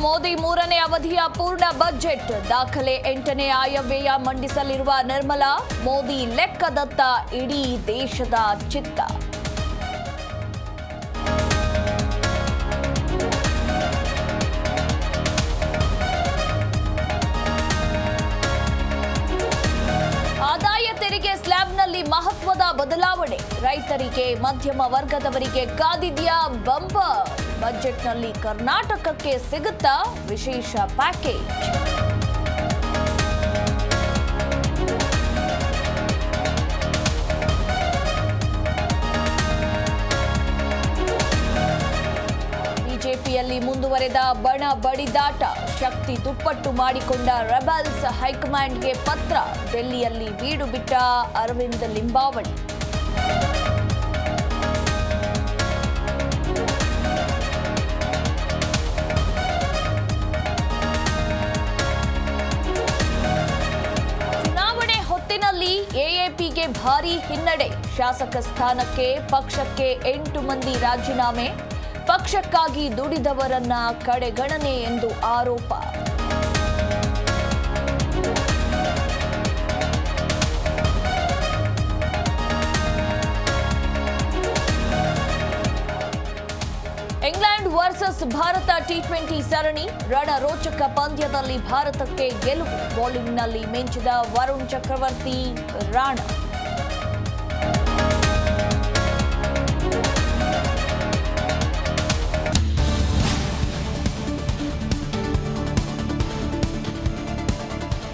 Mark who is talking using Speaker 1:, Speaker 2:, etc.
Speaker 1: ಮೋದಿ ಮೂರನೇ ಅವಧಿಯ ಪೂರ್ಣ ಬಜೆಟ್. ದಾಖಲೆ ಎಂಟನೇ ಆಯವ್ಯಯ ಮಂಡಿಸಲಿರುವ ನಿರ್ಮಲಾ, ಮೋದಿ ಲೆಕ್ಕದತ್ತ ಇಡೀ ದೇಶದ ಚಿತ್ತ. ತೆರಿಗೆ ಸ್ಲ್ಯಾಬ್ನಲ್ಲಿ ಮಹತ್ವದ ಬದಲಾವಣೆ. ರೈತರಿಗೆ, ಮಧ್ಯಮ ವರ್ಗದವರಿಗೆ ಕಾದಿದ್ಯಾ ಬಂಪರ್ ಬಜೆಟ್ನಲ್ಲಿ ಕರ್ನಾಟಕಕ್ಕೆ ಸಿಗುತ್ತಾ ವಿಶೇಷ ಪ್ಯಾಕೇಜ್? ಬಿಜೆಪಿಯಲ್ಲಿ ಮುಂದುವರೆದ ಬಣ ಬಡಿದಾಟ. ಶಕ್ತಿ ದುಪ್ಪಟ್ಟು ಮಾಡಿಕೊಂಡ ರೆಬಲ್ಸ್ ಹೈಕಮಾಂಡ್ಗೆ ಪತ್ರ. ಡೆಲ್ಲಿಯಲ್ಲಿ ಬೀಡು ಬಿಟ್ಟ ಅರವಿಂದ್ ಲಿಂಬಾವಳಿ. ಎಎಪಿಗೆ ಭಾರೀ ಹಿನ್ನಡೆ. ಶಾಸಕ ಸ್ಥಾನಕ್ಕೆ ಪಕ್ಷಕ್ಕೆ ಎಂಟು ಮಂದಿ ರಾಜೀನಾಮೆ. ಪಕ್ಷಕ್ಕಾಗಿ ದುಡಿದವರನ್ನ ಕಡೆಗಣನೆ ಎಂದು ಆರೋಪ. England versus Bharat T twenty ಸರಣಿ ರಣರೋಚಕ ಪಂದ್ಯದಲ್ಲಿ ಭಾರತಕ್ಕೆ ಗೆಲುವು. ಬೌಲಿಂಗ್ನಲ್ಲಿ ಮಿಂಚಿದ ವರುಣ್ ಚಕ್ರವರ್ತಿ ರಾಣ.